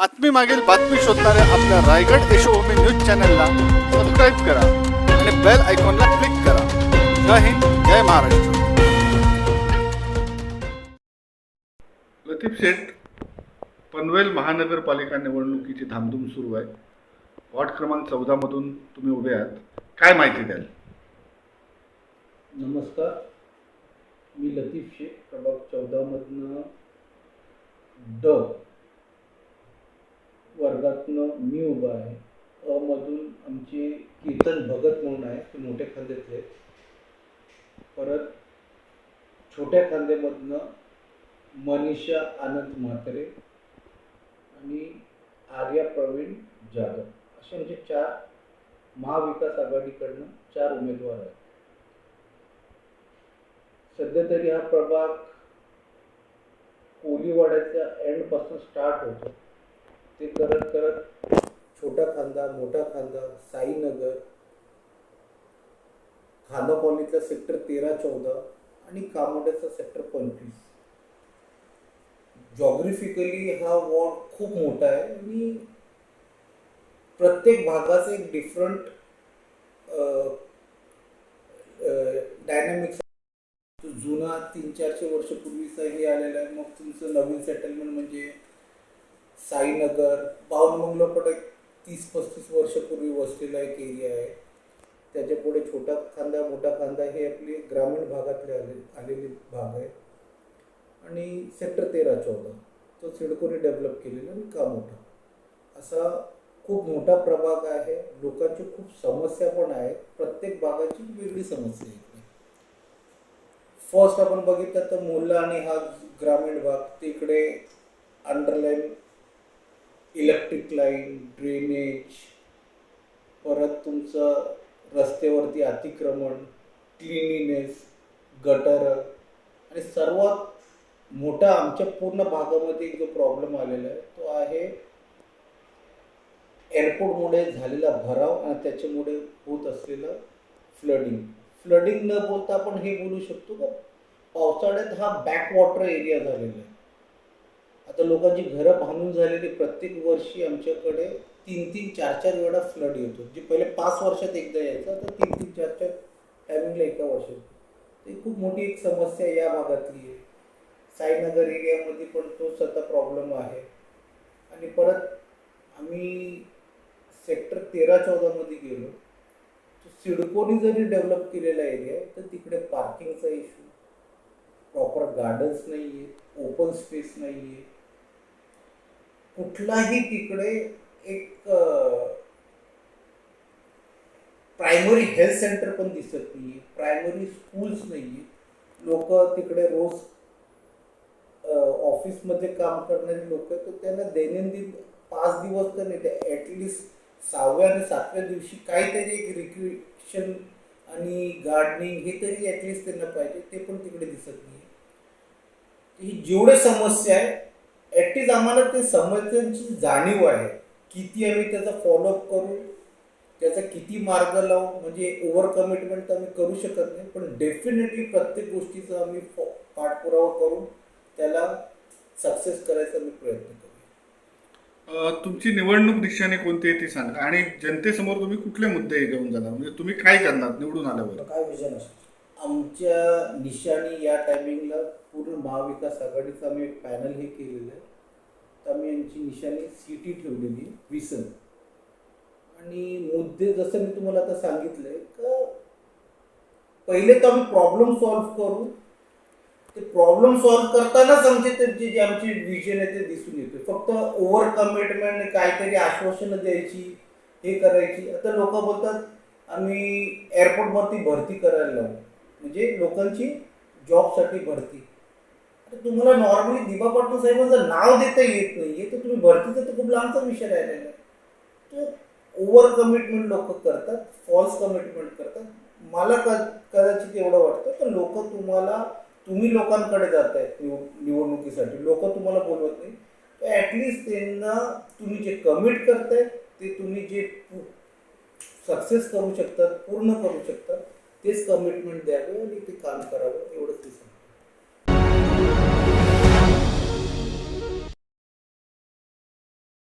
बातमी मागील बातमी शोधणाऱ्या आपल्या रायगड यशोभूमी न्यूज चॅनलला सबस्क्राईब करा आणि बेल आयकॉनला क्लिक करा. जय हिंद जय महाराष्ट्र. लतीफ शेठ पनवेल महानगरपालिका निवडणुकीची धामधूम सुरू आहे. वॉर्ड क्रमांक चौदामधून तुम्ही उभे आहात. काय माहिती द्याल? नमस्कार. मी लतीफ शेख प्रभाग चौदामधनं ड. वर्गातनं मी उभा आहे. अमधून मधून आमचे कीर्तन भगत म्हणून आहे ते मोठ्या खांद्याचे परत छोट्या खांद्यामधनं मनीषा आनंद म्हात्रे आणि आर्या प्रवीण जाधव. असे म्हणजे चार महाविकास आघाडीकडनं चार उमेदवार आहेत. सध्या तरी हा प्रभाग कोलीवाड्याच्या एंडपासून स्टार्ट होतो ते करत करत छोटा खांदा मोठा खांदा साईनगर खांदा कॉलनीतला सेक्टर तेरा चौदा आणि कामोड्याचा सेक्टर पंचवीस. जॉग्रफिकली हा वॉर्ड खूप मोठा आहे. आणि प्रत्येक भागाचं एक डिफरंट डायनॅमिक्स जुना तीन चारशे वर्षपूर्वीचा हे आलेला आहे. मग तुमचं नवीन सेटलमेंट म्हणजे साईनगर बावनबंगला पण एक तीस पस्तीस वर्षपूर्वी वसलेला एक एरिया आहे. त्याच्या पुढे छोटा खांदा मोठा खांदा हे आपले ग्रामीण भागातले आले आलेले भाग आहे. आणि सेक्टर तेरा चौदा तो सिडकोने डेव्हलप केलेला आणि का मोठा? असा खूप मोठा प्रभाग आहे. लोकांची खूप समस्या पण आहेत प्रत्येक भागाची वेगळी समस्या आहे फर्स्ट आपण बघितलं तर मुलं आणि हा ग्रामीण भाग. तिकडे अंडरलाईन इलेक्ट्रिक लाईन ड्रेनेज परत तुमचं रस्त्यावरती अतिक्रमण क्लिनिनेस गटर आणि सर्वात मोठा आमच्या पूर्ण भागामध्ये जो प्रॉब्लेम आलेला आहे तो आहे एअरपोर्टमुळे झालेला भराव आणि त्याच्यामुळे होत असलेलं फ्लडिंग फ्लडिंग न बोलता आपण हे बोलू शकतो का? पावसाळ्यात हा बॅकवॉटर एरिया झालेला आहे. आता लोकांची घरं बांधून झालेली प्रत्येक वर्षी आमच्याकडे तीन तीन चार चार वेळा फ्लड येतो. जे पहिले पाच वर्षात एकदा यायचा तर तीन तीन चार चार टायमिंगला एका वर्षात. ही खूप मोठी एक समस्या या भागातली. आहे साईनगर एरियामध्ये पण तो सतत प्रॉब्लेम आहे. आणि परत आम्ही सेक्टर तेरा चौदामध्ये गेलो. सिडकोनी जरी डेव्हलप केलेला एरिया आहे तर तिकडे पार्किंगचा इश्यू प्रॉपर गार्डन्स नाही आहेत ओपन स्पेस नाही आहे कुठलाही तिकडे एक प्रायमरी हेल्थ सेंटर पण दिसत नाही प्रायमरी स्कूल्स नाही आहेत लोक तिकडे रोज ऑफिसमध्ये काम करणारे लोक आहेत तर त्यांना दैनंदिन पाच दिवस तर नाही ॲटलिस्ट सहाव्या आणि सातव्या दिवशी काहीतरी एक रिक्रिएशन आणि गार्डनिंग हे तरी ॲटलिस्ट त्यांना पाहिजे ते पण तिकडे दिसत नाही ही जेवढे समस्या आहे ॲटलिस्ट आम्हाला ते समस्यांची जाणीव आहे. किती आम्ही त्याचा फॉलोअप करू? त्याचा किती मार्ग लावू? म्हणजे ओव्हर कमिटमेंट तर आम्ही करू शकत नाही पण डेफिनेटली प्रत्येक गोष्टीचा आम्ही पाठपुरावा करून त्याला सक्सेस करायचा मी प्रयत्न करू. तुमची निवडणूक दिशाने कोणती आहे ती सांगा. आणि जनतेसमोर तुम्ही कुठले मुद्दे घेऊन जाणार? म्हणजे तुम्ही काय करणार निवडून आल्यावर? काय विजन असेल आमच्या निशाणी या टायमिंगला पूर्ण महाविकास आघाडीचं आम्ही एक पॅनल हे केलेलं आहे. तर आम्ही यांची निशाणी सिटी ठेवलेली विसन आणि मुद्दे जसं मी तुम्हाला आता सांगितलंय का पहिले तर आम्ही प्रॉब्लेम सॉल्व्ह करू. ते प्रॉब्लेम सॉल्व्ह करतानाच आमचे त्यांची जे आमची विजन आहे ते दिसून येते. फक्त ओव्हर कमिटमेंट काहीतरी आश्वासनं द्यायची हे करायची. आता लोक बोलतात आम्ही एअरपोर्टवरती भरती करायला लावू. म्हणजे लोकांची जॉबसाठी भरती. तर तुम्हाला नॉर्मली दिबा पाटील साहेबांचं नाव देता येत नाहीये तर तुम्ही भरतीचा तर खूप लांबचा विषय राहिलेला आहे. तो ओव्हर कमिटमेंट लोक करतात फॉल्स कमिटमेंट करतात. मला क कदाचित एवढं वाटतं तर लोक तुम्हाला तुम्ही लोकांकडे जात आहेत निव निवडणुकीसाठी. लोक तुम्हाला बोलवत नाही. तर ॲटलिस्ट त्यांना तुम्ही जे कमिट करताय ते तुम्ही जे सक्सेस करू शकतात पूर्ण करू शकतात तेच कमिटमेंट द्यावे आणि ते काम करावं एवढंच.